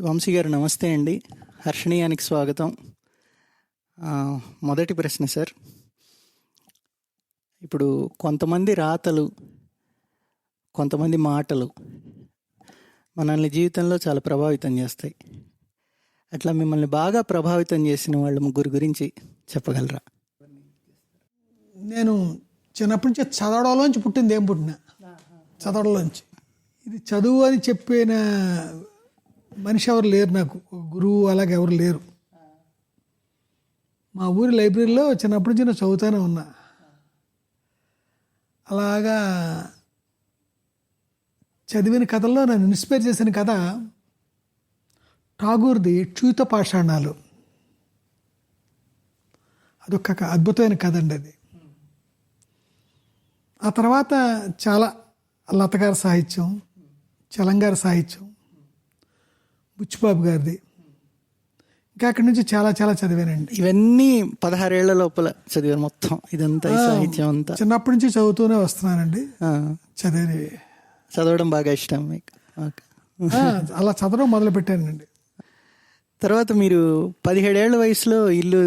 వంశీ గారు నమస్తే అండి. హర్షణీయానికి స్వాగతం. మొదటి ప్రశ్న సార్. ఇప్పుడు కొంతమంది రాతలు కొంతమంది మాటలు మనల్ని జీవితంలో చాలా ప్రభావితం చేస్తాయి. అట్లా మిమ్మల్ని బాగా ప్రభావితం చేసిన వాళ్ళ ముగ్గురు గురించి చెప్పగలరా? నేను చిన్నప్పటి నుంచి చదవడంలోంచి పుట్టింది ఏం పుట్టిన? చదవడంలోంచి. ఇది చదువు అని చెప్పిన మనిషి ఎవరు లేరు నాకు. గురువు అలాగే ఎవరు లేరు. మా ఊరి లైబ్రరీలో చిన్నప్పటి నుంచి నేను చదువుతూనే ఉన్నా. అలాగా చదివిన కథల్లో నన్ను ఇన్స్పైర్ చేసిన కథ ఠాగూర్ది చూత పాషాణాలు. అదొక అద్భుతమైన కథ అండి అది. ఆ తర్వాత చాలా లతగారి సాహిత్యం చలంగారి సాహిత్యం బుచ్చిబాబు గారిది. ఇంకా అక్కడి నుంచి చాలా చాలా చదివానండి. ఇవన్నీ పదహారేళ్ళ లోపల చదివారు మొత్తం. ఇదంతా సాహిత్యం అంతా. చిన్నప్పటి నుంచి చదువుతూనే వస్తున్నానండి. చదివి. చదవడం బాగా ఇష్టం మీకు. అలా చదవడం మొదలు పెట్టానండి తర్వాత మీరు పదిహేడేళ్ళ వయసులో ఇల్లు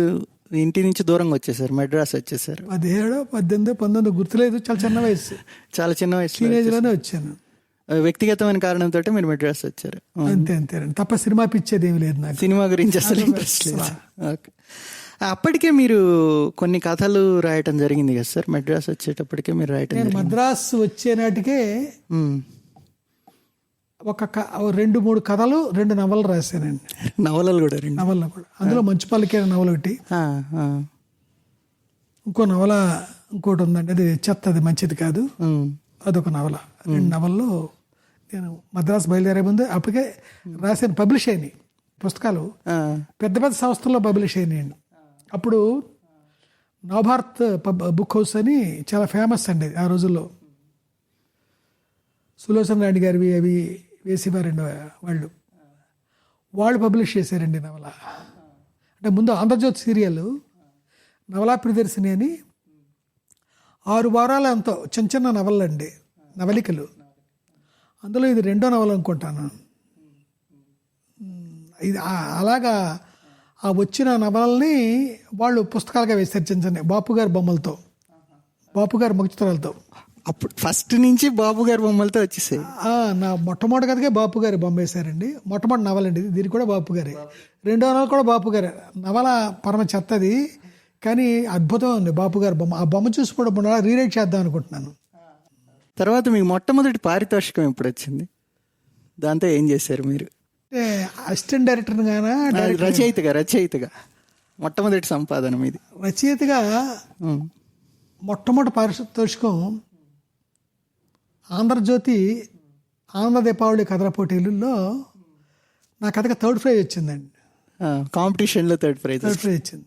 ఇంటి నుంచి దూరంగా వచ్చేసారు మెడ్రాస్ వచ్చేసారు. పదిహేడు పద్దెనిమిది పంతొమ్మిది గుర్తులేదు చాలా చిన్న వయసు. చాలా చిన్న టీనేజ్లోనే వచ్చాను. వ్యక్తిగతమైన కారణంతో మీరు మెడ్రాస్ వచ్చారు. అంతే అంతేనండి తప్ప సినిమా పిచ్చేది ఏమి లేదు నాకు. సినిమా గురించి అసలు ఇంట్రెస్ట్ లేదు. ఓకే. అప్పటికే మీరు కొన్ని కథలు రాయటం జరిగింది కదా సార్? మెడ్రాస్ వచ్చేటప్పటికే మీరు రాయటం నేను మద్రాస్ వచ్చే నాటికే మ్మ్. ఒక రెండు మూడు కథలు రెండు నవలు రాశానండి. నవలలు కూడా రెండు. నవల్లో కూడా. అందులో మంచు పలికే నవల ఒకటి. ఇంకో నవల ఇంకోటి ఉందండి. అది చెత్త అది మంచిది కాదు. అదొక నవల. రెండు నవల్లో నేను మద్రాసు బయలుదేరే ముందు అప్పటికే రాశాను పబ్లిష్ అయినాయి పుస్తకాలు. పెద్ద పెద్ద సంస్థల్లో పబ్లిష్ అయినాయండి అప్పుడు నవభారత్ పబ్ బుక్ హౌస్ అని చాలా ఫేమస్ అండి ఆ రోజుల్లో. సులోచన రెడ్డి గారివి అవి వేసేవారండి వాళ్ళు. వాళ్ళు పబ్లిష్ చేశారండి నవల. అంటే ముందు ఆంధ్రజ్యోతి సీరియల్ నవలా ప్రియదర్శిని అని ఆరు వారాల ఎంతో చిన్న చిన్న నవలలు అండి నవలికలు. అందులో ఇది రెండో నవల అనుకుంటాను. ఇది అలాగా ఆ వచ్చిన నవలల్ని వాళ్ళు పుస్తకాలుగా చిన్న బాపు గారి బొమ్మలతో. బాపు గారి ముఖచిత్రాలతో. అప్పుడు ఫస్ట్ నుంచి బాబు గారి బొమ్మలతో వచ్చేసాయి. నా మొట్టమొదటి కథకే బాపు గారి బొమ్మ వేశారండి. మొట్టమొదటి నవల అండి ఇది. దీనికి కూడా బాపు గారి. రెండో నవల కూడా బాపు గారి. నవల పరమ చెత్తది కానీ అద్భుతం ఉంది బాపు గారి బొమ్మ. ఆ బొమ్మ చూసి కూడా రీరైట్ చేద్దాం అనుకుంటున్నాను. తర్వాత మీకు మొట్టమొదటి పారితోషికం ఎప్పుడు వచ్చింది దాంతో ఏం చేశారు మీరు? అసిస్టెంట్ డైరెక్టర్ రచయితగా రచయితగా. మొట్టమొదటి సంపాదన మీది. రచయితగా. మొట్టమొదటి పారితోషికం ఆంధ్రజ్యోతి ఆంధ్ర దీపావళి కథల పోటీలలో నా కథకి థర్డ్ ప్రైజ్ వచ్చిందండి. కాంపిటీషన్లో థర్డ్ ప్రైజ్ థర్డ్ ప్రైజ్ వచ్చింది.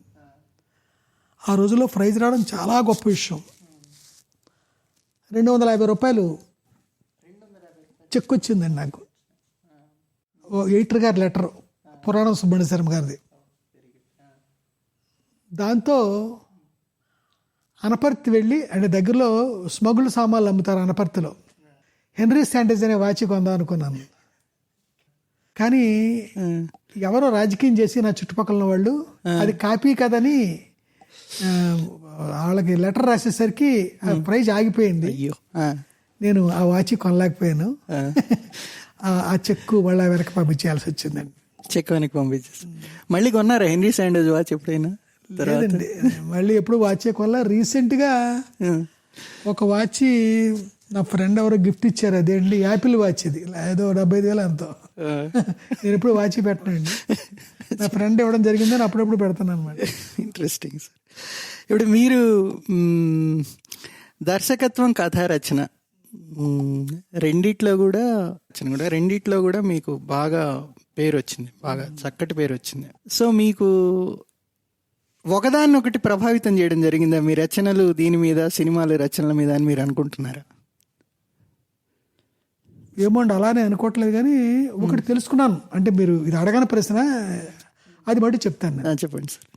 ఆ రోజుల్లో ప్రైజ్ రావడం చాలా గొప్ప విషయం. రెండు వందల యాభై రూపాయలు చెక్ వచ్చిందండి నాకు. ఓ ఎయిటర్ గారి లెటర్ పురాణం సుబ్రహ్మణ్య శర్మ గారిది. దాంతో అనపర్తి వెళ్ళి అంటే దగ్గరలో స్మగుల్ సామాన్లు అమ్ముతారు అనపర్తిలో. హెన్రీ శాండేజ్ అనే వాచి కొందాం అనుకున్నాను. కానీ ఎవరో రాజకీయం చేసి నా చుట్టుపక్కల వాళ్ళు అది కాపీ కదని వాళ్ళకి లెటర్ రాసేసరికి ఆ ప్రైజ్ ఆగిపోయింది. నేను ఆ వాచి కొనలేకపోయాను. ఆ. చెక్కు వాళ్ళ వెనక పంపించేయాల్సి వచ్చిందండి. చెక్ వెనక్కి పంపించేసి. మళ్ళీ కొన్నారా హెన్రీ శాండేజ్ వాచ్ ఎప్పుడైనా? తర్వాత? లేదండి. మళ్ళీ ఎప్పుడు వాచే కొనలా. రీసెంట్గా ఒక వాచి నా ఫ్రెండ్ ఎవరో గిఫ్ట్ ఇచ్చారు. అదేంటి? యాపిల్ వాచ్ ఇది. ఏదో డెబ్బై ఐదు వేలు ఆ. నేను ఎప్పుడు వాచి పెట్టనండి. నా ఫ్రెండ్ ఇవ్వడం జరిగిందని అప్పుడప్పుడు పెడతాను అనమాట ఇంట్రెస్టింగ్ సార్ ఇప్పుడు మీరు దర్శకత్వం కథ రచన మ్మ్, రెండిట్లో కూడా రచన కూడా రెండిట్లో కూడా మీకు బాగా పేరు వచ్చింది బాగా చక్కటి పేరు వచ్చింది సో మీకు ఒకదాన్ని ఒకటి ప్రభావితం చేయడం జరిగిందా? మీ రచనలు దీని మీద సినిమాలు రచనల మీద అని మీరు అనుకుంటున్నారా? ఏమోండి అలానే అనుకోవట్లేదు కానీ ఒకటి తెలుసుకున్నాను. అంటే మీరు ఇది అడగని ప్రశ్న అది బట్టి చెప్తాను చెప్పండి సార్.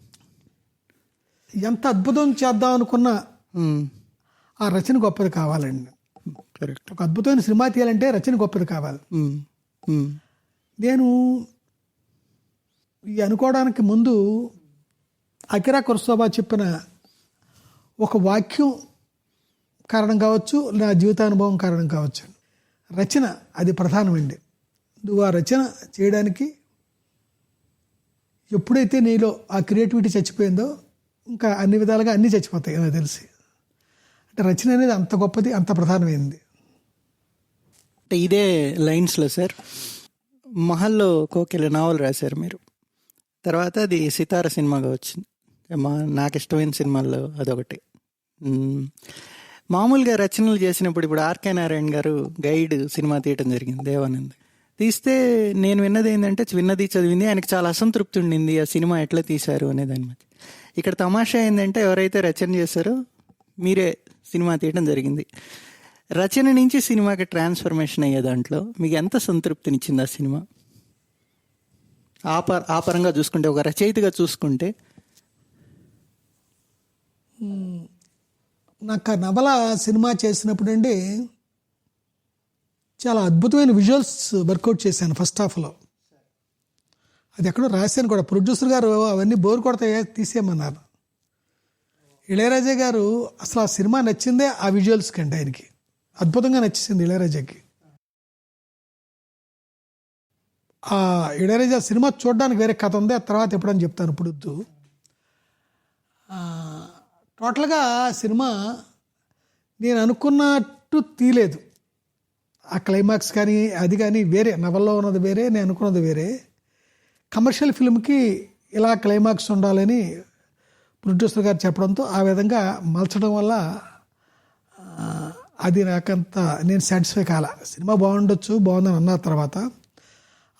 ఎంత అద్భుతం చేద్దాం అనుకున్న. ఆ రచన గొప్పది కావాలండి కరెక్ట్ ఒక అద్భుతమైన సినిమా తీయాలంటే రచన గొప్పది కావాలి. నేను ఈ అనుకోవడానికి ముందు అకిరా కురసోబా చెప్పిన ఒక వాక్యం కారణం కావచ్చు నా జీవితానుభవం కారణం కావచ్చు రచన అది ప్రధానమండి నువ్వు ఆ రచన చేయడానికి ఎప్పుడైతే నీలో ఆ క్రియేటివిటీ చచ్చిపోయిందో ఇంకా అన్ని విధాలుగా అన్నీ చచ్చిపోతాయి నాకు తెలిసి. అంటే రచన అనేది అంత గొప్పది అంత ప్రధానమైంది. అంటే ఇదే లైన్స్లో సార్. మహల్లో కోకిల నావల్ రాశారు మీరు. తర్వాత అది సితార సినిమాగా వచ్చింది. మా నాకు ఇష్టమైన సినిమాల్లో అదొకటి. మామూలుగా రచనలు చేసినప్పుడు ఇప్పుడు ఆర్కే నారాయణ గారు గైడ్ సినిమా తీయటం జరిగింది దేవానంద్. తీస్తే నేను విన్నది ఏంటంటే విన్నది చదివింది ఆయనకు చాలా అసంతృప్తి ఉండింది ఆ సినిమా ఎట్లా తీశారు అనే దాని మధ్య. ఇక్కడ తమాషా ఏంటంటే ఎవరైతే రచన చేశారో మీరే సినిమా తీయడం జరిగింది. రచన నుంచి సినిమాకి ట్రాన్స్ఫర్మేషన్ అయ్యే దాంట్లో మీకు ఎంత సంతృప్తినిచ్చింది ఆ సినిమా? ఆ ఆపరంగా ఆ పరంగా చూసుకుంటే ఒక రచయితగా చూసుకుంటే. నాకు ఆ నవల సినిమా చేసినప్పుడు అండి చాలా అద్భుతమైన విజువల్స్ వర్కౌట్ చేశాను ఫస్ట్ హాఫ్లో అది ఎక్కడో రాశాను కూడా. ప్రొడ్యూసర్ గారు అవన్నీ బోర్ కొడతాయే తీసేయమన్నారు. ఇళయరాజా గారు అసలు ఆ సినిమా నచ్చిందే ఆ విజువల్స్ కంటే ఆయనకి. అద్భుతంగా నచ్చేసింది ఇళయరాజాకి. ఆ ఇళయరాజా సినిమా చూడడానికి వేరే కథ ఉంది ఆ తర్వాత ఎప్పుడని చెప్తాను ఇప్పుడు టోటల్గా సినిమా నేను అనుకున్నట్టు తీలేదు. ఆ క్లైమాక్స్ కానీ అది కానీ వేరే నవల్లో ఉన్నది వేరే నేను అనుకున్నది వేరే. కమర్షియల్ ఫిల్మ్కి ఇలా క్లైమాక్స్ ఉండాలని ప్రొడ్యూసర్ గారు చెప్పడంతో ఆ విధంగా మలచడం వల్ల అది నాకంత నేను సాటిస్ఫై కాల. సినిమా బాగుండొచ్చు బాగుందని అన్న తర్వాత.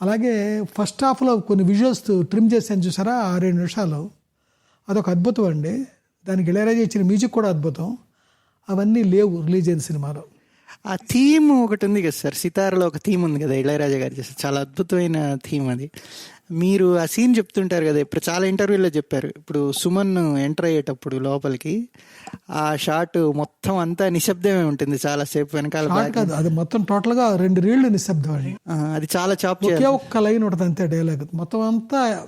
అలాగే ఫస్ట్ హాఫ్లో కొన్ని విజువల్స్ ట్రిమ్ చేసాను చూసారా? ఆరేడు నిమిషాలు. అదొక అద్భుతం అండి. దానికి ఇళయరాజా ఇచ్చిన మ్యూజిక్ కూడా అద్భుతం. అవన్నీ లేవు రిలీజ్ అయిన సినిమాలో. ఆ థీమ్ ఒకటి ఉంది కదా సార్. సితారలో ఒక థీమ్ ఉంది కదా ఇళయరాజా గారు చేస్తారు చాలా అద్భుతమైన థీమ్ అది. మీరు ఆ సీన్ చెప్తుంటారు కదా ఇప్పుడు చాలా ఇంటర్వ్యూలో చెప్పారు. ఇప్పుడు సుమన్ ఎంటర్ అయ్యేటప్పుడు లోపలికి ఆ షాట్ మొత్తం అంతా నిశ్శబ్దమే ఉంటుంది చాలా సేపు వెనకాల కాదు అది మొత్తం టోటల్గా రెండు రీళ్ళు నిశ్శబ్దం అది. చాలా చాప్ ఒకే ఒక్క లైన్ ఉంటుంది అంతే డైలాగ్ మొత్తం అంతా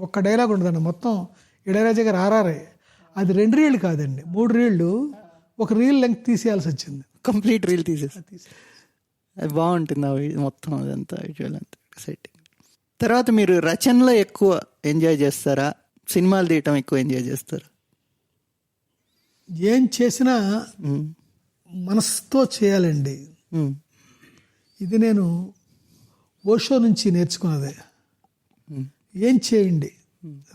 ఒక్క డైలాగ్ ఉంటుందండి. మొత్తం ఇళయరాజా గారు ఆర్ఆర్ఐ అది రెండు రీళ్ళు కాదండి. మూడు రీళ్ళు ఒక రీల్ లెంగ్త్ తీసేయాల్సి వచ్చింది. కంప్లీట్ రీల్ తీసేసి. అది బాగుంటుంది ఆ వి- మొత్తం అదంతా విజువల్ అంతా. సెట్టింగ్ తర్వాత మీరు రచనలో ఎక్కువ ఎంజాయ్ చేస్తారా? సినిమాలు తీయటం ఎక్కువ ఎంజాయ్ చేస్తారా? ఏం చేసినా మనసుతో చేయాలండి. ఇది నేను ఓషో నుంచి నేర్చుకున్నదే. ఏం చేయండి?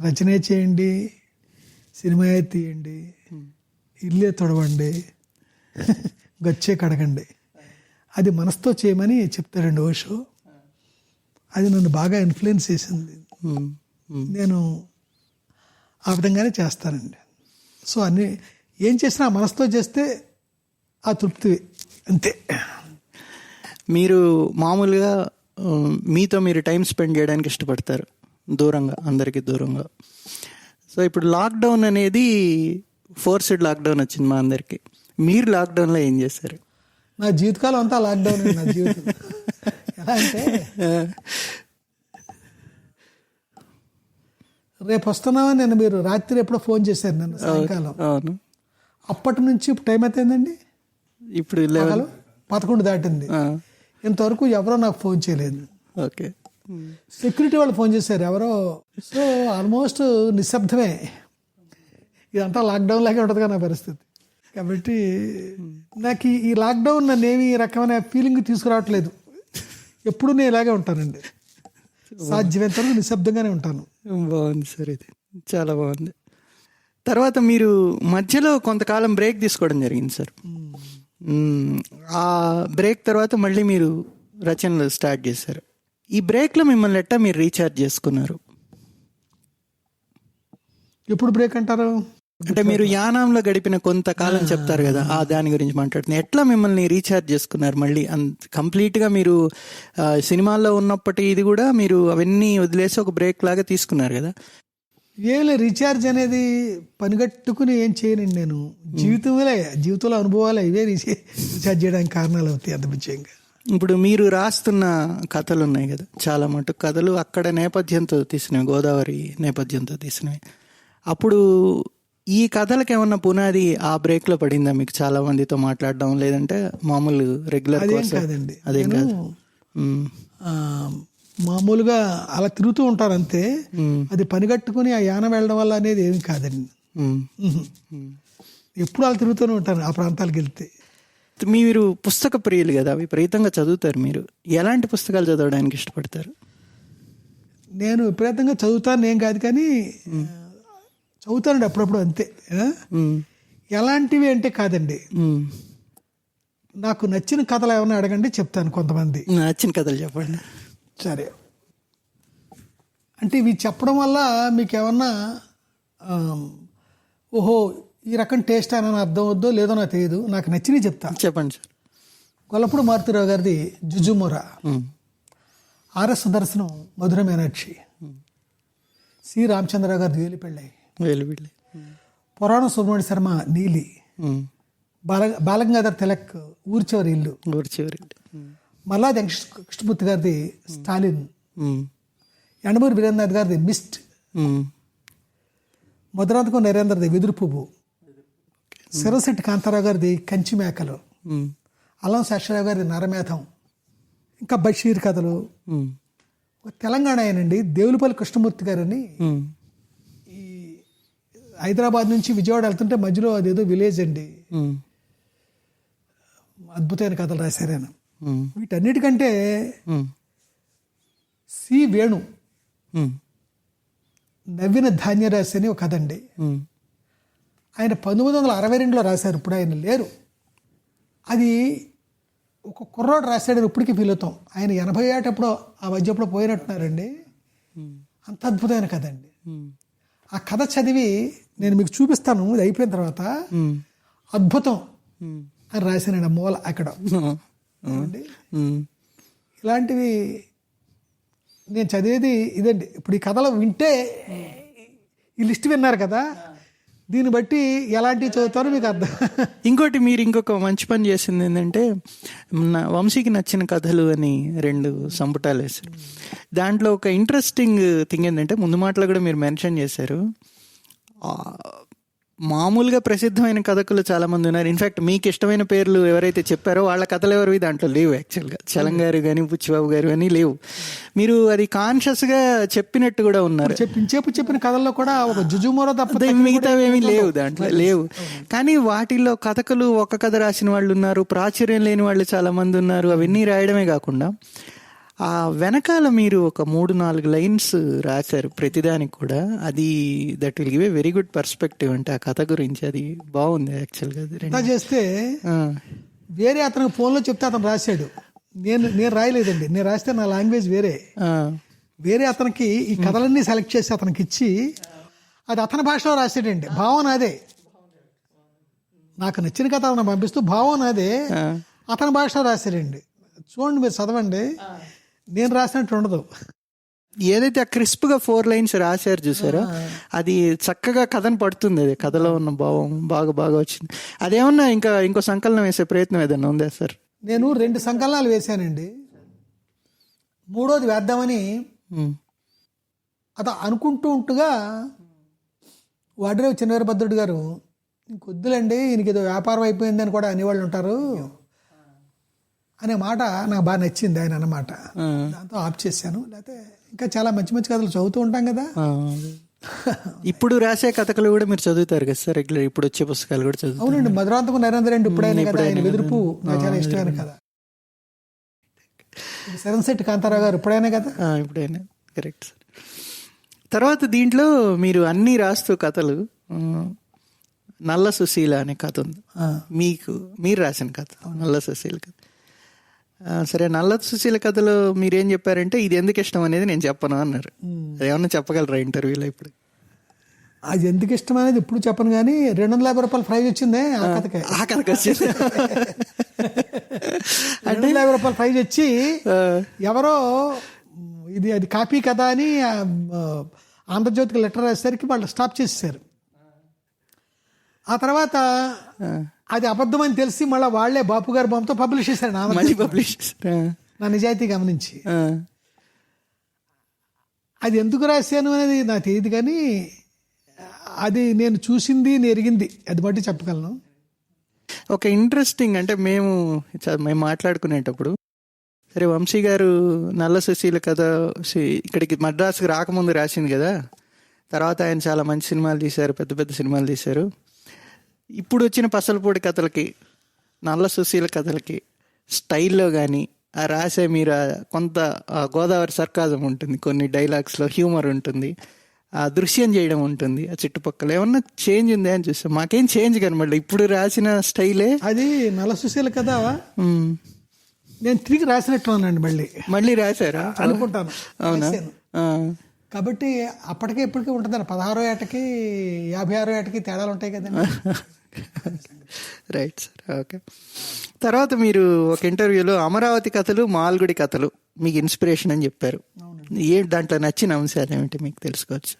రచనే చేయండి సినిమా తీయండి ఇల్లే తొడవండి గచ్చే కడగండి. అది మనసుతో చేయమని చెప్తాడండి ఓషో. అది నన్ను బాగా ఇన్ఫ్లుయెన్స్ చేసింది. నేను ఆ విధంగానే చేస్తానండి. సో అన్ని ఏం చేసినా మనసుతో చేస్తే ఆ తృప్తి అంతే. మీరు మామూలుగా మీతో మీరు టైం స్పెండ్ చేయడానికి ఇష్టపడతారు. దూరంగా అందరికీ దూరంగా. సో ఇప్పుడు లాక్డౌన్ అనేది ఫోర్స్డ్ లాక్డౌన్ వచ్చింది మా అందరికి. మీరు లాక్డౌన్లో ఏం చేశారు? నా జీవితకాలం అంతా లాక్డౌన్ నా జీవితం. ఎలా అంటే? రేపు వస్తున్నామని నేను మీరు? రాత్రి ఎప్పుడో ఫోన్ చేశారు నన్ను సాయంకాలం. అవును. అప్పటి నుంచి ఇప్పుడు టైం అవుతుందండి ఇప్పుడు పదకొండు దాటింది. ఇంతవరకు ఎవరో నాకు ఫోన్ చేయలేదు. ఓకే. సెక్యూరిటీ వాళ్ళు ఫోన్ చేశారు ఎవరో? సో ఆల్మోస్ట్ నిశ్శబ్దమే. ఇదంతా లాక్డౌన్ లాగే ఉంటుంది నా పరిస్థితి. కాబట్టి నాకు ఈ- లాక్డౌన్ నన్ను ఏమి ఈ రకమైన ఫీలింగ్ తీసుకురావట్లేదు. ఎప్పుడు నేను ఇలాగే ఉంటానండి. సాధ్యమైనంత వరకు నిశ్శబ్దంగానే ఉంటాను. బాగుంది సార్ ఇది. చాలా బాగుంది. తర్వాత మీరు మధ్యలో కొంతకాలం బ్రేక్ తీసుకోవడం జరిగింది సార్. ఆ బ్రేక్ తర్వాత మళ్ళీ మీరు రచనలు స్టార్ట్ చేశారు. ఈ బ్రేక్లో మిమ్మల్ని ఎట్టా మీరు రీఛార్జ్ చేసుకున్నారు? ఎప్పుడు బ్రేక్ అంటారు? అంటే మీరు యానాంలో గడిపిన కొంతకాలం చెప్తారు కదా ఆ దాని గురించి మాట్లాడుతున్నారు ఎట్లా మిమ్మల్ని రీఛార్జ్ చేసుకున్నారు? మళ్ళీ కంప్లీట్గా మీరు సినిమాల్లో ఉన్నప్పటి ఇది కూడా మీరు అవన్నీ వదిలేసి ఒక బ్రేక్ లాగా తీసుకున్నారు కదా? ఏం లేదు రీఛార్జ్ అనేది పనిగట్టుకుని ఏం చేయనండి నేను. జీవితంలో జీవితంలో అనుభవాలు ఇవే రీఛార్జ్ చేయడానికి కారణాలు అవుతాయి అంత ముఖ్యంగా. ఇప్పుడు మీరు రాస్తున్న కథలు ఉన్నాయి కదా చాలా మటుకు కథలు అక్కడ నేపథ్యంతో తీసినవి గోదావరి నేపథ్యంతో తీసినవి. అప్పుడు ఈ కథలకు ఏమన్నా పునాది ఆ బ్రేక్లో పడిందా మీకు చాలా మందితో మాట్లాడడం? లేదంటే మామూలు రెగ్యులర్ కాదండి. అదేం కాదు. మామూలుగా అలా తిరుగుతూ ఉంటారు అంతే అది పనిగట్టుకుని ఆ యానం వెళ్ళడం వల్ల అనేది ఏమి కాదండి. ఎప్పుడు అలా తిరుగుతూనే ఉంటాను ఆ ప్రాంతాలకు వెళ్తే. మీరు పుస్తక ప్రియులు కదా విపరీతంగా చదువుతారు మీరు. ఎలాంటి పుస్తకాలు చదవడానికి ఇష్టపడతారు? నేను విపరీతంగా చదువుతాను ఏం కాదు కానీ ఆ, చదువుతానండి అప్పుడప్పుడు అంతే ఎలాంటివి అంటే కాదండి. నాకు నచ్చిన కథలు ఏమైనా అడగండి చెప్తాను కొంతమంది. నచ్చిన కథలు చెప్పండి. సరే. అంటే ఇవి చెప్పడం వల్ల మీకు ఏమన్నా ఓహో ఈ రకం టేస్ట్ అని అర్థం వద్దో లేదో నాకు తెలియదు నాకు నచ్చినవి చెప్తా. చెప్పండి సార్. గొల్లపూడి మారుతిరావు గారిది జుజుమురా. ఆర్ఎస్ సుదర్శనం మధుర మీనాక్షి. సి రామచంద్రరావు గారిది వేలిపెళ్ళై. వెలువిళ్ళి పురాణ సుబ్రహ్మణ్య శర్మ నీలి. బాల బాలగంగాధర్ తిలక్ ఊరి చివరి ఇల్లు. ఊరి చివరి వెంకట కృష్ణమూర్తి గారిది స్టాలిన్. ఎండమూరి వీరేంద్రనాథ్ గారిది మిస్ట్. మధురాంతకం నరేంద్రది వెదురు పువ్వు సిరశెట్టి కాంతారావు గారిది కంచి మేకలు. అల్లం శేషరావు గారిది నరమేధం. ఇంకా బషీర్ కథలు. తెలంగాణ ఆయనండి దేవులపల్లి కృష్ణమూర్తి గారని హైదరాబాద్ నుంచి విజయవాడ వెళ్తుంటే మధ్యలో అదేదో విలేజ్ అండి. అద్భుతమైన కథలు రాశారు ఆయన. వీటన్నిటికంటే సి వేణు నవ్విన ధాన్యరాశి అని ఒక కథ అండి. ఆయన పంతొమ్మిది వందల అరవై రెండులో రాశారు ఇప్పుడు ఆయన లేరు. అది ఒక కుర్రోడు రాశాడని ఇప్పటికీ ఫీల్ అవుతాం. ఆయన ఎనభై ఏటప్పుడు ఆ మధ్యప్పుడు పోయినట్టున్నారండి. అంత అద్భుతమైన కథ అండి. ఆ కథ చదివి నేను మీకు చూపిస్తాను. ఇది అయిపోయిన తర్వాత అద్భుతం అని రాశానండి మూల అక్కడ. ఇలాంటివి నేను చదివేది ఇదండి. ఇప్పుడు ఈ కథలు వింటే ఈ లిస్ట్ విన్నారు కదా. దీన్ని బట్టి ఎలాంటివి చదువుతారో మీకు అర్థం. ఇంకోటి మీరు ఇంకొక మంచి పని చేసింది ఏంటంటే నా వంశీకి నచ్చిన కథలు అని రెండు సంపుటాలు వేశారు. దాంట్లో ఒక ఇంట్రెస్టింగ్ థింగ్ ఏంటంటే ముందు మాటలో కూడా మీరు మెన్షన్ చేశారు. మామూలుగా ప్రసిద్ధమైన కథకులు చాలా మంది ఉన్నారు ఇన్ఫాక్ట్ మీకు ఇష్టమైన పేర్లు ఎవరైతే చెప్పారో వాళ్ళ కథలు ఎవరివి? దాంట్లో లేవు యాక్చువల్గా చలం గారు కానీ పుచ్చిబాబు గారు కానీ లేవు. మీరు అది కాన్షియస్గా చెప్పినట్టు కూడా ఉన్నారు. చెప్పించేపు చెప్పిన కథల్లో కూడా ఒక జుజుమోర తప్ప మిగతావేమీ లేవు దాంట్లో లేవు. కానీ వాటిల్లో కథకులు ఒక కథ రాసిన వాళ్ళు ఉన్నారు ప్రాచుర్యం లేని వాళ్ళు చాలా మంది ఉన్నారు. అవన్నీ రాయడమే కాకుండా ఆ వెనకాల మీరు ఒక మూడు నాలుగు లైన్స్ రాశారు ప్రతిదానికి కూడా. అది that will give a very good perspective అంటే ఆ కథ గురించి. అది బాగుంది యాక్చువల్గా చేస్తే ఆ, వేరే అతనికి ఫోన్లో చెప్తే అతను రాశాడు. నేను నేను రాయలేదండి. నేను రాస్తే నా లాంగ్వేజ్ వేరే. ఆ, వేరే అతనికి ఈ కథలన్నీ సెలెక్ట్ చేసి అతనికి ఇచ్చి అది అతని భాషలో రాసాడండి భావన అదే. నాకు నచ్చిన కథ అతను పంపిస్తూ భావన అదే. అతని భాషలో రాశాడండి. చూడండి మీరు చదవండి. నేను రాసినట్టు ఉండదు. ఏదైతే ఆ క్రిస్ప్గా ఫోర్ లైన్స్ రాశారు చూసారో అది చక్కగా కథను పడుతుంది అది. కథలో ఉన్న భావం బాగా బాగా వచ్చింది. అదేమన్నా ఇంకా ఇంకో సంకలనం వేసే ప్రయత్నం ఏదన్నా ఉందా సార్? నేను రెండు సంకలనాలు వేశానండి. మూడోది వేద్దామని అత అనుకుంటూ ఉంటుగా వాడిరేవు చిన్నవీరభద్రుడు గారు ఇంకొద్దులండి ఈయనకి ఏదో వ్యాపారం అయిపోయిందని కూడా అనేవాళ్ళు ఉంటారు. అనే మాట నాకు బాగా నచ్చింది ఆయన అన్నమాట. దాంతో ఆఫ్ చేశాను. లేకపోతే ఇంకా చాలా మంచి మంచి కథలు చదువుతూ ఉంటాం కదా. ఇప్పుడు రాసే కథలు కూడా మీరు చదువుతారు కదా సార్ రెగ్యులర్ ఇప్పుడు వచ్చే పుస్తకాలు కూడా చదువుతారు. అవునండి మధురాంతకు నరేంద్ర రెడ్డి ఇప్పుడైనా కదా ఆయన వెదురుపు. నాకు చాలా ఇష్టమైన కదా శరణ్ కాంతారావు గారు ఇప్పుడైనా కదా? ఇప్పుడైనా. కరెక్ట్ సార్ తర్వాత దీంట్లో మీరు అన్ని రాస్తూ కథలు నల్ల సుశీల అనే కథ ఉంది. మీకు మీరు రాసిన కథ నల్ల సుశీల కథ. సరే నల్ల సుశీల కథలో మీరేం చెప్పారంటే ఇది ఎందుకు ఇష్టం అనేది నేను చెప్పను అన్నారు. అదేమన్నా చెప్పగలరా ఇంటర్వ్యూలో ఇప్పుడు? అది ఎందుకు ఇష్టం అనేది ఇప్పుడు చెప్పను కానీ రెండు వందల యాభై రూపాయలు ప్రైజ్ వచ్చిందే ఆ కథకే. ఆ కథకు వచ్చింది. రెండు వందల యాభై రూపాయలు ప్రైజ్ వచ్చి ఎవరో ఇది అది కాపీ కదా అని ఆంధ్రజ్యోతికి లెటర్ రాసేసరికి వాళ్ళు స్టాప్ చేసేసారు. ఆ తర్వాత అది అబద్ధం అని తెలిసి మళ్ళీ వాళ్ళే బాపు గారి బొమ్మతో పబ్లిష్ చేశారు నా మళ్ళీ పబ్లిష్? నా నిజాయితీ గమనించి. అది ఎందుకు రాశాను అనేది నాకు తెలియదు కానీ అది నేను చూసింది నెరిగింది అది బట్టి చెప్పగలను. ఒక ఇంట్రెస్టింగ్ అంటే మేము మేము మాట్లాడుకునేటప్పుడు సరే వంశీ గారు నల్ల సుశీల కథ ఇక్కడికి మద్రాసుకి రాకముందు రాసింది కదా? తర్వాత ఆయన చాలా మంచి సినిమాలు తీశారు పెద్ద పెద్ద సినిమాలు తీశారు. ఇప్పుడు వచ్చిన పసలపూడి కథలకి నల్ల సుశీల కథలకి స్టైల్లో కానీ ఆ రాసే మీరు కొంత గోదావరి సర్కాజం ఉంటుంది కొన్ని డైలాగ్స్లో హ్యూమర్ ఉంటుంది ఆ దృశ్యం చేయడం ఉంటుంది ఆ చుట్టుపక్కల ఏమన్నా చేంజ్ ఉంది అని చూస్తాం మాకేం చేంజ్ కనబడలే. ఇప్పుడు రాసిన స్టైలే? అది నల సుశీల కదా మ్మ్. నేను తిరిగి రాసినట్టు అనండి మళ్ళీ. మళ్ళీ రాశారా? అనుకుంటాను. అవునా? కాబట్టి అప్పటికే ఇప్పటికే ఉంటుందండి పదహారో ఏటకి యాభై ఆరో ఏటకి తేడాలు ఉంటాయి కదండి. రైట్ సార్ ఓకే తర్వాత మీరు ఒక ఇంటర్వ్యూలో అమరావతి కథలు మాల్గుడి కథలు మీకు ఇన్స్పిరేషన్ అని చెప్పారు. ఏ దాంట్లో నచ్చిన అంశాలు ఏమిటి మీకు తెలుసుకోవచ్చు?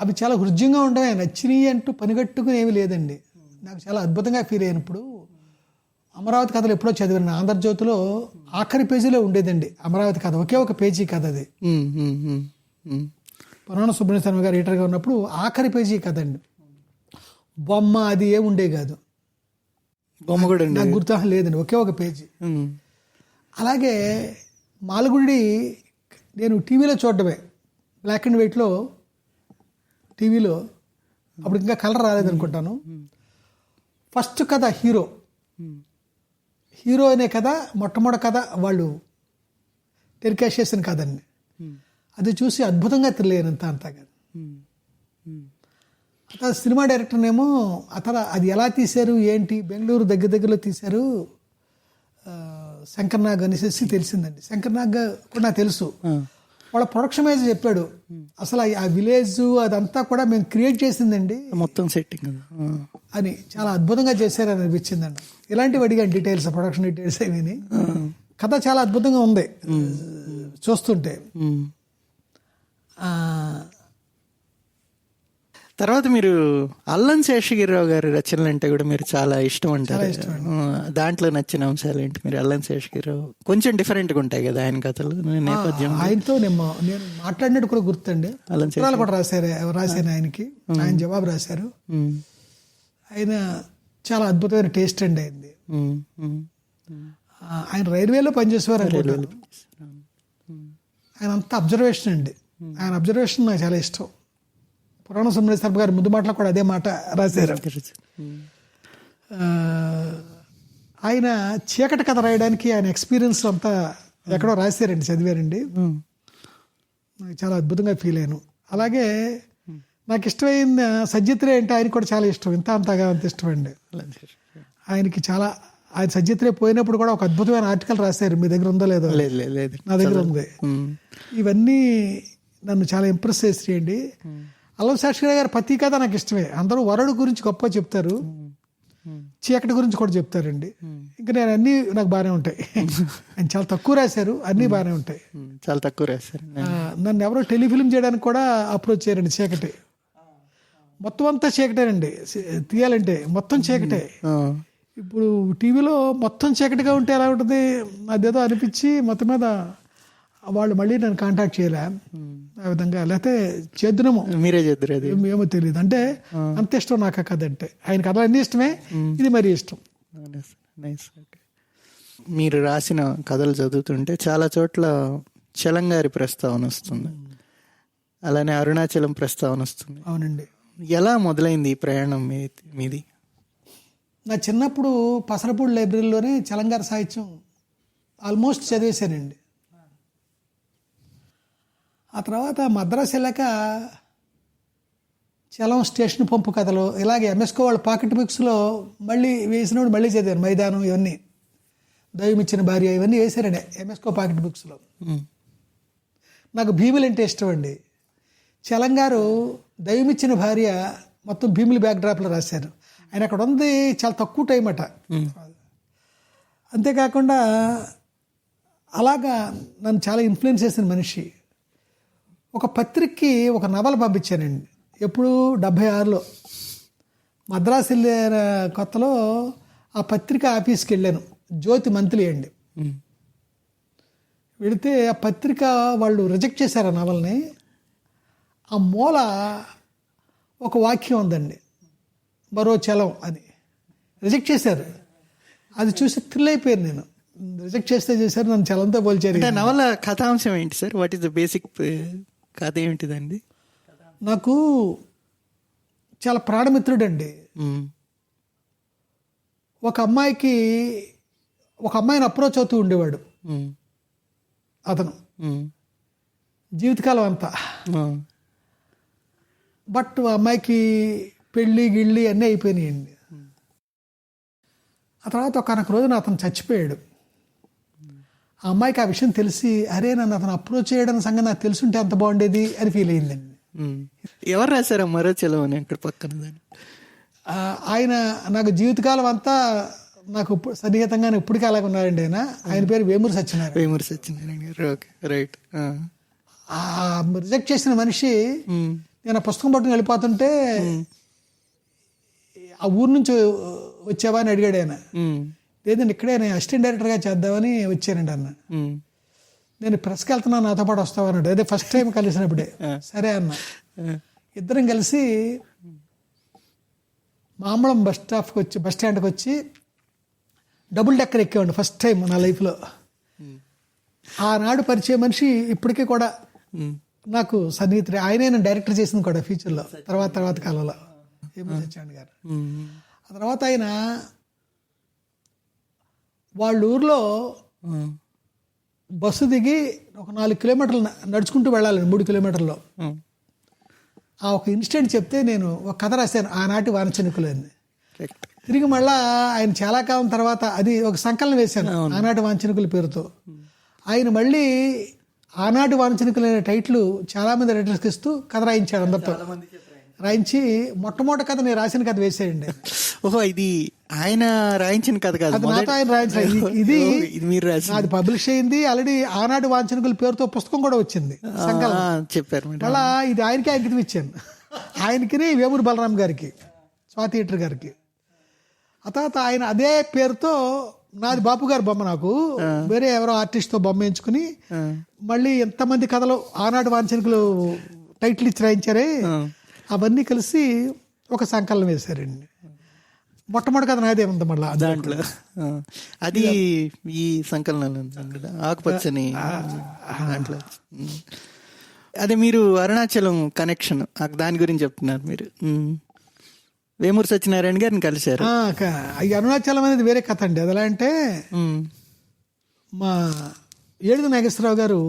అవి చాలా హృద్యంగా ఉండవు నచ్చినవి అంటూ పనిగట్టుకుని ఏమీ లేదండి. నాకు చాలా అద్భుతంగా ఫీల్ అయినప్పుడు అమరావతి కథలు ఎప్పుడో చదివాను. ఆంధ్రజ్యోతిలో ఆఖరి పేజీలో ఉండేదండి. అమరావతి కథ. ఒకే ఒక పేజీ కథ అది. పురాణ సుబ్రహ్మణ్య శర్మ గారు రీటర్గా ఉన్నప్పుడు ఆఖరి పేజీ కథ అండి. బొమ్మ అది ఏ ఉండే కాదు. బొమ్మ కూడా అండి నాకు గుర్తు లేదండి ఒకే ఒక పేజీ. అలాగే మాలగుడి నేను టీవీలో చూడడమే బ్లాక్ అండ్ వైట్లో టీవీలో అప్పుడు ఇంకా కలర్ రాలేదనుకుంటాను. ఫస్ట్ కథ హీరో. హీరో అనే కథ మొట్టమొదటి కథ వాళ్ళు టెలికాస్ట్ చేసిన కథండి అది చూసి అద్భుతంగా తెలియనంత అంతగా. మ్మ్. సినిమా డైరెక్టర్నేమో అతను అది ఎలా తీశారు ఏంటి బెంగళూరు దగ్గర దగ్గరలో తీశారు ఆ, శంకర్ నాగ్ అనేసి తెలిసిందండి. శంకర్ నాగ్ కూడా నాకు తెలుసు. వాళ్ళ ప్రొడక్షన్ మేనేజర్ చెప్పాడు అసలు ఆ- విలేజ్ అదంతా కూడా మేము క్రియేట్ చేసిందండి. మొత్తం సెట్టింగ్ అని చాలా అద్భుతంగా చేశారని అనిపించిందండి. ఇలాంటివి అడిగాను డీటెయిల్స్ ప్రొడక్షన్ డీటెయిల్స్ అవిని కథ చాలా అద్భుతంగా ఉంది. చూస్తుంటే. తర్వాత మీరు అల్లం శేషగిరిరావు గారి రచనలు అంటే కూడా మీరు చాలా ఇష్టం అంటారు. దాంట్లో నచ్చిన అంశాలు ఏంటి? మీరు అల్లం శేషగిరిరావు కొంచెం డిఫరెంట్గా ఉంటాయి కదా ఆయన కథలు నేపథ్యం. ఆయనతో నేను నేను మాట్లాడినట్టు కూడా గుర్తండి. అల్లం కూడా రాశారు రాశాను ఆయనకి. ఆయన జవాబు రాశారు. ఆయన చాలా అద్భుతమైన టేస్ట్ అండి అయింది. ఆయన రైల్వేలో పనిచేసేవారు అనుకుంటాను ఆయన అంత అబ్జర్వేషన్ అండి. ఆయన అబ్జర్వేషన్ నాకు చాలా ఇష్టం. పురాణ శర్మ గారి ముందు మాటలో కూడా అదే మాట రాశారు. ఆయన చీకటి కథ రాయడానికి ఆయన ఎక్స్పీరియన్స్ అంతా ఎక్కడో రాశారండి చదివారండి. చాలా అద్భుతంగా ఫీల్ అయ్యాను. అలాగే నాకు ఇష్టమైన సజ్జిత్రే అంటే ఆయన కూడా చాలా ఇష్టం. ఇంత అంతగా అంత ఇష్టం అండి. ఆయనకి చాలా ఆయన సజ్జిత్రే పోయినప్పుడు కూడా ఒక అద్భుతమైన ఆర్టికల్ రాశారు. మీ దగ్గర ఉందో లేదో? లేదు నా దగ్గర ఉంది. ఇవన్నీ నన్ను చాలా ఇంప్రెస్ చేసేయండి అల్లం శాస్త్రి గారి ప్రతి కథ నాకు ఇష్టమే. అందరూ వరుడు గురించి గొప్ప చెప్తారు. చీకటి గురించి కూడా చెప్తారండి. ఇంకా నేను అన్నీ నాకు బాగానే ఉంటాయి. ఆయన చాలా తక్కువ రాశారు. అన్నీ బాగానే ఉంటాయి. చాలా తక్కువ రాశారు. నన్ను ఎవరో టెలిఫిల్మ్ చేయడానికి కూడా అప్రోచ్ చేయారండి చీకటి. మొత్తం అంతా చీకటేనండి. తీయాలంటే మొత్తం చీకటే. ఇప్పుడు టీవీలో మొత్తం చీకటిగా ఉంటే ఎలా ఉంటుంది? అదేదో అనిపించి మొత్తం మీద వాళ్ళు మళ్ళీ నన్ను కాంటాక్ట్ చేయలే. ఆ విధంగా. లేకపోతే చేద్దునేమో మీరే చేద్దరు అది ఏమో తెలియదు అంటే అంత ఇష్టం నాకు ఆ కథ అంటే. ఆయన కథ అన్ని ఇష్టమే. ఇది మరీ ఇష్టం. మీరు రాసిన కథలు చదువుతుంటే చాలా చోట్ల చలంగారి ప్రస్తావన వస్తుంది. అలానే అరుణాచలం ప్రస్తావన వస్తుంది. అవునండి. ఎలా మొదలైంది ఈ ప్రయాణం మీది? నా చిన్నప్పుడు పసరపూడి లైబ్రరీలోనే చలంగార సాహిత్యం ఆల్మోస్ట్ చదివేశానండి. ఆ తర్వాత మద్రాసు వెళ్ళాక చలం స్టేషన్ పంపు కథలు ఇలాగే ఎంఎస్కో వాళ్ళ పాకెట్ బుక్స్లో మళ్ళీ వేసినప్పుడు మళ్ళీ చదివాను మైదానం ఇవన్నీ. దైవమిచ్చిన భార్య ఇవన్నీ వేశారండి ఎంఎస్కో పాకెట్ బుక్స్లో. నాకు భీములు అంటే ఇష్టం అండి. చలంగారు దైవమిచ్చిన భార్య మొత్తం భీములు బ్యాక్ డ్రాప్లో రాశారు. ఆయన అక్కడ ఉంది చాలా తక్కువ టైం అట. అంతేకాకుండా అలాగా నన్ను చాలా ఇన్ఫ్లుయెన్స్ చేసిన మనిషి. ఒక పత్రికకి ఒక నవల పంపించానండి. ఎప్పుడు డెబ్భై ఆరులో. మద్రాసు వెళ్ళిన కొత్తలో ఆ పత్రిక ఆఫీస్కి వెళ్ళాను. జ్యోతి మంత్లీ అండి. వెళితే ఆ పత్రిక వాళ్ళు రిజెక్ట్ చేశారు ఆ నవల్ని. ఆ మూల ఒక వాక్యం ఉందండి. మరో చలం అని రిజెక్ట్ చేశారు. అది చూసి థ్రిల్ అయిపోయాను నేను. రిజెక్ట్ చేస్తే చేశారు నన్ను చలంతో పోల్చారు. నవల కథాంశం ఏంటి sir? What is the basic కథ ఏమిటిదండి నాకు చాలా ప్రాణమిత్రుడు అండి ఉమ్. ఒక అమ్మాయికి ఒక అమ్మాయిని అప్రోచ్ అవుతూ ఉండేవాడు. అతను. జీవితకాలం అంతా. బట్ ఆ అమ్మాయికి పెళ్ళి గిళ్ళి అన్నీ అయిపోయినాయండి ఆ తర్వాత ఒకనొక రోజున అతను చచ్చిపోయాడు ఆ అమ్మాయికి ఆ విషయం తెలిసి అరే నన్ను అతను అప్రోచ్ చేయడం సంగతి నాకు తెలుసుంటే ఎంత బాగుండేది అని ఫీల్ అయిందండి. ఎవరు రాశారా మరో చెలవు అని అక్కడ పక్కన దాన్ని? ఆయన నాకు జీవితకాలం అంతా నాకు సన్నిహితంగా ఇప్పటికీ అలాగే ఉన్నారండి ఆయన. ఆయన పేరు Vemuru Satyanarayana. Vemuri Satyanarayana okay right. Reject చేసిన మనిషి. నేను ఆ పుస్తకం పట్టుకుని వెళ్ళిపోతుంటే ఆ ఊరు నుంచి వచ్చావా అని అడిగాడు ఆయన. లేదండి ఇక్కడే నేను అసిస్టెంట్ డైరెక్టర్గా చేద్దామని వచ్చానండి అన్న. నేను ప్రెస్కి వెళ్తున్నాను నాతో పాటు వస్తావు అన్నాడు అదే ఫస్ట్ టైం కలిసినప్పుడే. సరే అన్న. ఇద్దరం కలిసి మామూలం బస్ స్టాప్కి వచ్చి బస్ స్టాండ్కి వచ్చి డబుల్ డెక్కర్ ఎక్కేవాడి ఫస్ట్ టైం నా లైఫ్లో. ఆనాడు పరిచయ మనిషి ఇప్పటికీ కూడా. నాకు సన్నిహితుడు. ఆయనే నేను డైరెక్టర్ చేసింది కూడా ఫ్యూచర్లో తర్వాత తర్వాత కాలంలో. ఏమో సత్యనారాయణ గారు. ఆ తర్వాత ఆయన వాళ్ళ ఊర్లో. బస్సు దిగి ఒక నాలుగు కిలోమీటర్లు నడుచుకుంటూ వెళ్ళాలి మూడు కిలోమీటర్లో. ఆ. ఒక ఇన్సిడెంట్ చెప్తే నేను ఒక కథ రాశాను ఆనాటి కరెక్ట్ తిరిగి మళ్ళా ఆయన చాలా కాలం తర్వాత అది ఒక సంకలనం వేశాను ఆనాటి వాంఛనికుల పేరుతో. ఆయన మళ్ళీ ఆనాటి వాంఛనికులు అనే టైటిల్ చాలా మంది రైటర్స్కి ఇస్తూ కథ రాయించాడు అందరితో. రాయించి మొట్టమొదటి కథ నేను రాసిన కథ వేసేయండి. ఓహో ఇది ఆయన రాయించిన కథ కాదు. అది ఆయన రాయించిన ఇది- ఇది మీరు నాది పబ్లిష్ అయింది. ఆల్రెడీ ఆనాటి వాంఛనికుల పేరుతో పుస్తకం కూడా వచ్చింది. చెప్పారు మళ్ళా ఇది ఆయనకి అంకితం ఇచ్చాను. ఆయనకి వేమూరి బలరాం గారికి స్వాతి థియేటర్ గారికి. ఆ తర్వాత ఆయన అదే పేరుతో నాది బాపు గారి బొమ్మ నాకు. వేరే ఎవరో ఆర్టిస్ట్తో బొమ్మ ఎంచుకుని మళ్ళీ ఎంతమంది కథలు ఆనాడు వాంఛనికులు టైటిల్ ఇచ్చి రాయించారే. అవన్నీ కలిసి ఒక సంకలనం వేశారండి మొట్టమొదటి కథ నాదే ఉంది మళ్ళీ దాంట్లో. అది ఈ కదా ఆకుపచ్చని దాంట్లో. అదే మీరు అరుణాచలం కనెక్షన్ దాని గురించి చెప్తున్నారు మీరు. వేమూరు సత్యనారాయణ గారిని కలిశారు అరుణాచలం అనేది వేరే కథ అండి అది ఎలా అంటే. మా ఏడుగు నాగేశ్వరరావు గారు.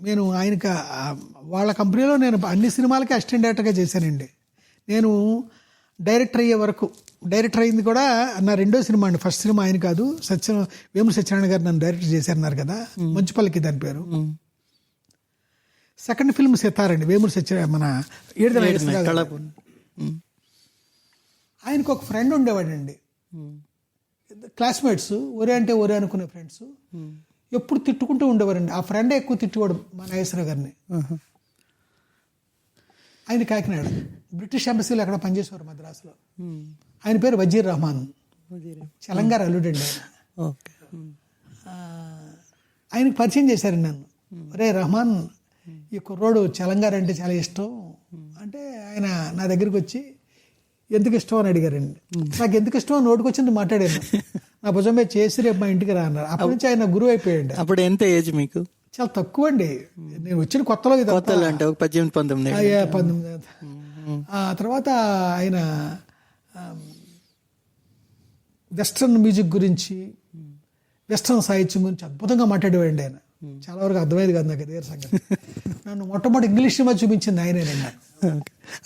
నేను ఆయనకి వాళ్ళ కంపెనీలో నేను అన్ని సినిమాలకి అసిస్టెంట్ డైరెక్టర్గా చేశానండి నేను డైరెక్టర్ అయ్యే వరకు డైరెక్టర్ అయింది కూడా నా రెండో సినిమా అండి ఫస్ట్ సినిమా ఆయన కాదు సత్య వేము సత్యనారాయణ గారు నన్ను డైరెక్టర్ చేశారన్నారు కదా మంచుపల్లికి దాని పేరు. సెకండ్ ఫిల్మ్ సితారండి వేమూరు సత్య మన. ఆయనకు ఒక ఫ్రెండ్ ఉండేవాడండి. క్లాస్మేట్స్ ఒరే అంటే ఒరే అనుకునే ఫ్రెండ్స్. ఎప్పుడు తిట్టుకుంటూ ఉండేవారండి. ఆ ఫ్రెండే ఎక్కువ తిట్టుకోవడం మా నాగేశ్వరరావు గారిని. ఆయన కాకినాడ. బ్రిటిష్ ఎంబసీలో ఎక్కడ పనిచేసేవారు మద్రాసులో. ఆయన పేరు వజీర్ రహమాన్. చలంగారు అల్లుడండి ఆయనకి పరిచయం చేశారండి నన్ను. రే రహమాన్ ఈ కుర్రోడు చలంగారు అంటే చాలా ఇష్టం. అంటే ఆయన నా దగ్గరికి వచ్చి ఎందుకు ఇష్టం? అని అడిగారండి. నాకు ఎందుకు ఇష్టం? అని నోటికి వచ్చింది మాట్లాడాను. నా భుజం మీద చేసి రేపు మా ఇంటికి రా అన్నారు. అప్పటి నుంచి ఆయన గురువు అయిపోయాడు. అప్పుడు ఎంత ఏజ్ మీకు? చాలా తక్కువ అండి నేను వచ్చిన కొత్తలో ఇది కొత్తలు అంటే ఒక పద్దెనిమిది పంతొమ్మిది ఆ తర్వాత ఆయన వెస్ట్రన్ మ్యూజిక్ గురించి వెస్ట్రన్ సాహిత్యం గురించి అద్భుతంగా మాట్లాడేవాడండి ఆయన. చాలా వరకు అర్థమయ్యేది కాదు నాకు సంగతి. నన్ను మొట్టమొదటి ఇంగ్లీష్ సినిమా చూపించింది ఆయనే ఓకే.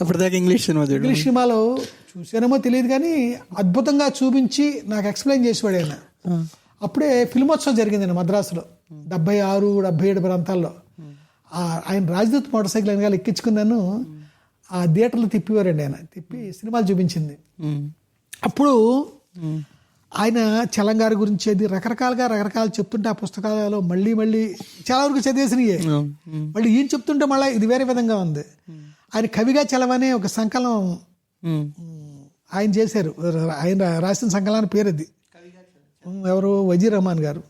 అప్పటిదాకా ఇంగ్లీష్ సినిమా ఇంగ్లీష్ సినిమాలో చూసానేమో తెలియదు కానీ అద్భుతంగా చూపించి నాకు ఎక్స్ప్లెయిన్ చేసేవాడు ఆయన. అప్పుడే ఫిల్మోత్సవం జరిగిందండి మద్రాసులో. డెబ్బై ఆరు డెబ్బై ఏడు ప్రాంతాల్లో. ఆయన రాజదూత్ మోటార్ సైకిల్ వెనకాల ఎక్కించుకున్నాను. ఆ థియేటర్లో తిప్పివారండి ఆయన. తిప్పి సినిమాలు చూపించింది. అప్పుడు. ఆయన చలంగారి గురించి అది రకరకాలుగా రకరకాలు చెప్తుంటే ఆ పుస్తకాలలో మళ్ళీ మళ్ళీ చాలా వరకు. ఉమ్. మళ్ళీ ఈయన చెప్తుంటే మళ్ళీ ఇది వేరే విధంగా ఉంది. ఆయన కవిగా చలవనే ఒక సంకలనం ఉమ్. ఆయన చేశారు. ఆయన రాసిన సంకలనం పేరు అది ఎవరు? వజీ రహమాన్ గారు.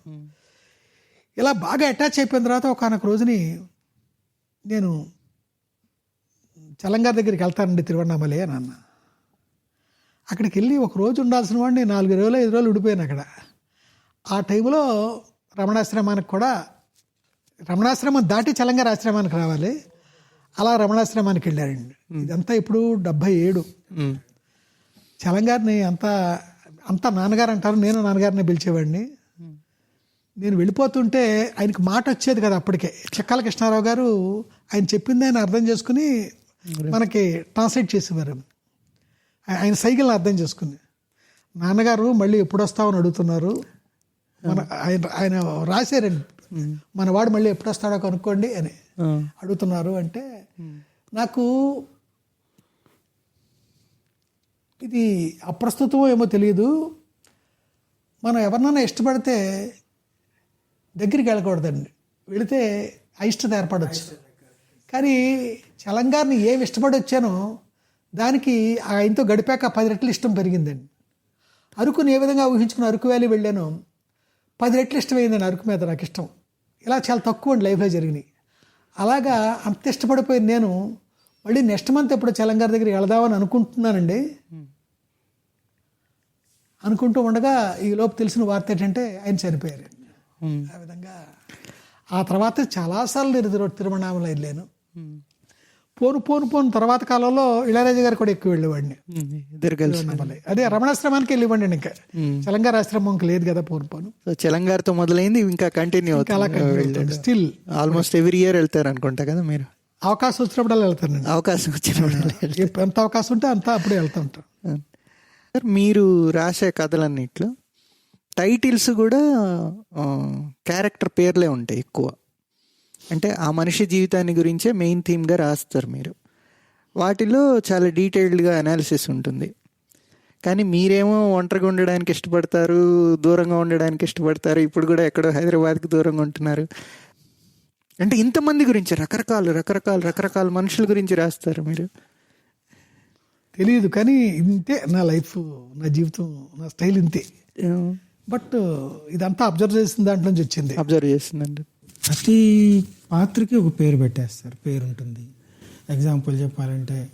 ఇలా బాగా అటాచ్ అయిపోయిన తర్వాత ఒకనొక రోజుని నేను చలంగారి దగ్గరికి వెళ్తానండి తిరువண்ணామలై అని అన్న. అక్కడికి వెళ్ళి ఒక రోజు ఉండాల్సిన వాడిని నాలుగు రోజులు ఐదు రోజులు ఉండిపోయాను అక్కడ. ఆ టైంలో రమణాశ్రమానికి కూడా రమణాశ్రమం దాటి చలంగారి ఆశ్రమానికి రావాలి. అలా రమణాశ్రమానికి వెళ్ళారండి. ఇదంతా ఇప్పుడు డెబ్భై ఏడు. చలంగారిని అంతా అంతా నాన్నగారు అంటారు నేను నాన్నగారిని పిలిచేవాడిని. నేను వెళ్ళిపోతుంటే ఆయనకి మాట వచ్చేది కదా అప్పటికే. చెక్కాల కృష్ణారావు గారు ఆయన చెప్పింది ఆయన అర్థం చేసుకుని మనకి ట్రాన్స్లేట్ చేసేవారు. ఆయ- ఆయన సైకిల్ని అర్థం చేసుకుని. నాన్నగారు మళ్ళీ ఎప్పుడు వస్తామని అడుగుతున్నారు మన ఆయన ఆయన రాశారండి. మన వాడు మళ్ళీ ఎప్పుడు వస్తాడో కనుక్కోండి అని. అడుగుతున్నారు అంటే నాకు ఇది అప్రస్తుతమో ఏమో తెలియదు మనం ఎవరినైనా ఇష్టపడితే దగ్గరికి వెళ్ళకూడదండి. వెళితే అయిష్టత ఏర్పడవచ్చు కానీ చలంగారిని ఏమి ఇష్టపడి వచ్చానో దానికి ఆయనతో గడిపాక పది రెట్లు ఇష్టం పెరిగిందండి. అరుకుని ఏ విధంగా ఊహించుకుని అరకు వ్యాలీ వెళ్ళాను పది రెట్లు ఇష్టమైందండి అరకు మీద నాకు ఇష్టం. ఇలా చాలా తక్కువ అండి లైఫ్లో జరిగినాయి అలాగా అంత ఇష్టపడిపోయింది నేను మళ్ళీ నెక్స్ట్ మంత్ ఎప్పుడు చలంగారి దగ్గరికి వెళదామని అనుకుంటున్నానండి అనుకుంటూ ఉండగా ఈ లోపు తెలిసిన వార్త ఏంటంటే ఆయన చనిపోయారు. ఆ విధంగా ఆ తర్వాత చాలాసార్లు నేను తిరు- తిరువణామల వెళ్ళాను. పోను పోను పోను తర్వాత కాలంలో ఇళయరాజా గారు కూడా ఎక్కువ వెళ్ళేవాడిని. అదే రమణాశ్రమానికి వెళ్ళివ్వండి ఇంకా. చలంగారు ఆశ్రమం ఇంకా లేదు కదా పోను పోను. సో చలంగారితో మొదలైంది ఇంకా continue still almost every year వెళ్తారు. అనుకుంటా కదా మీరు? అవకాశం వచ్చినప్పుడల్లా వెళ్తానండి అవకాశం వచ్చినప్పుడు ఎంత అవకాశం ఉంటే అంత అప్పుడే వెళ్తూ ఉంటాం సార్ మీరు రాసే కథలన్నిట్లో టైటిల్స్ కూడా క్యారెక్టర్ పేర్లే ఉంటాయి ఎక్కువ. అంటే ఆ మనిషి జీవితాన్ని గురించే మెయిన్ థీమ్గా రాస్తారు మీరు. వాటిలో చాలా డీటెయిల్డ్గా అనాలిసిస్ ఉంటుంది. కానీ మీరేమో ఒంటరిగా ఉండడానికి ఇష్టపడతారు దూరంగా ఉండడానికి ఇష్టపడతారు ఇప్పుడు కూడా ఎక్కడో హైదరాబాద్కి దూరంగా ఉంటున్నారు. అంటే ఇంతమంది గురించి రకరకాలు రకరకాల రకరకాల మనుషుల గురించి రాస్తారు మీరు. తెలియదు కానీ ఇంతే నా లైఫ్ నా జీవితం నా స్టైల్ ఇంతే. బట్ ఇదంతా అబ్జర్వ్ చేసిన దాంట్లో నుంచి వచ్చింది. అబ్జర్వ్ చేస్తుందండి ప్రతి పాత్రకి ఒక పేరు పెట్టేస్తారు పేరు ఉంటుంది ఎగ్జాంపుల్ చెప్పాలంటే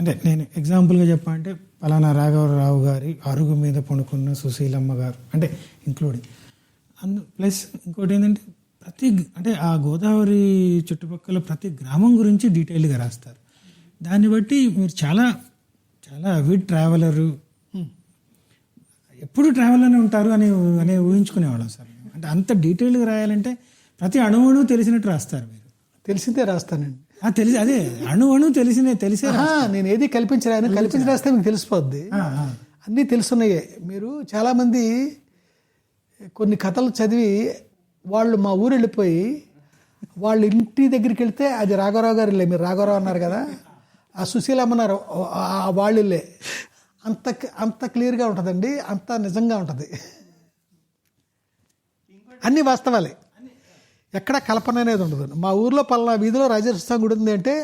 అంటే నేను ఎగ్జాంపుల్గా చెప్పాలంటే పలానా రాఘవరావు గారి అరుగు మీద పడుకున్న సుశీలమ్మ గారు అంటే ఇంక్లూడింగ్ అందు ప్లస్ ఇంకోటి ఏంటంటే ప్రతి అంటే ఆ గోదావరి చుట్టుపక్కల ప్రతి గ్రామం గురించి డీటెయిల్గా రాస్తారు. దాన్ని బట్టి మీరు చాలా చాలా అవిడ్ ట్రావెలరు ఎప్పుడు ట్రావెల్లోనే ఉంటారు అని అని ఊహించుకునేవాళ్ళం సార్. అంటే అంత డీటెయిల్గా రాయాలంటే ప్రతి అణువును తెలిసినట్టు రాస్తారు మీరు. తెలిసిందే రాస్తానండి. తెలిసి అదే అణు అణు తెలిసినే తెలిసే నేను ఏది కల్పించరాను కల్పించి రాస్తే మీకు తెలిసిపోద్ది. అన్నీ తెలుసున్నాయే. మీరు చాలామంది కొన్ని కథలు చదివి వాళ్ళు మా ఊరు వెళ్ళిపోయి వాళ్ళ ఇంటి దగ్గరికి వెళ్తే అది రాఘవరావు గారు ఇల్లే. మీరు రాఘవరావు అన్నారు కదా? ఆ సుశీలమ్మ అన్నారు ఆ వాళ్ళు ఇల్లే. అంత అంత క్లియర్గా ఉంటుందండి అంత నిజంగా ఉంటుంది. అన్ని వాస్తవాలే. ఎక్కడ కల్పన అనేది ఉండదు. మా ఊర్లో పలానా వీధిలో రాజేశ్వర గుడి ఉంది అంటే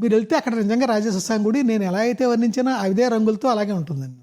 మీరు వెళ్తే అక్కడ నిజంగా రాజేశ్వర గుడి నేను ఎలా అయితే వర్ణించినా అదే రంగులతో అలాగే ఉంటుందండి.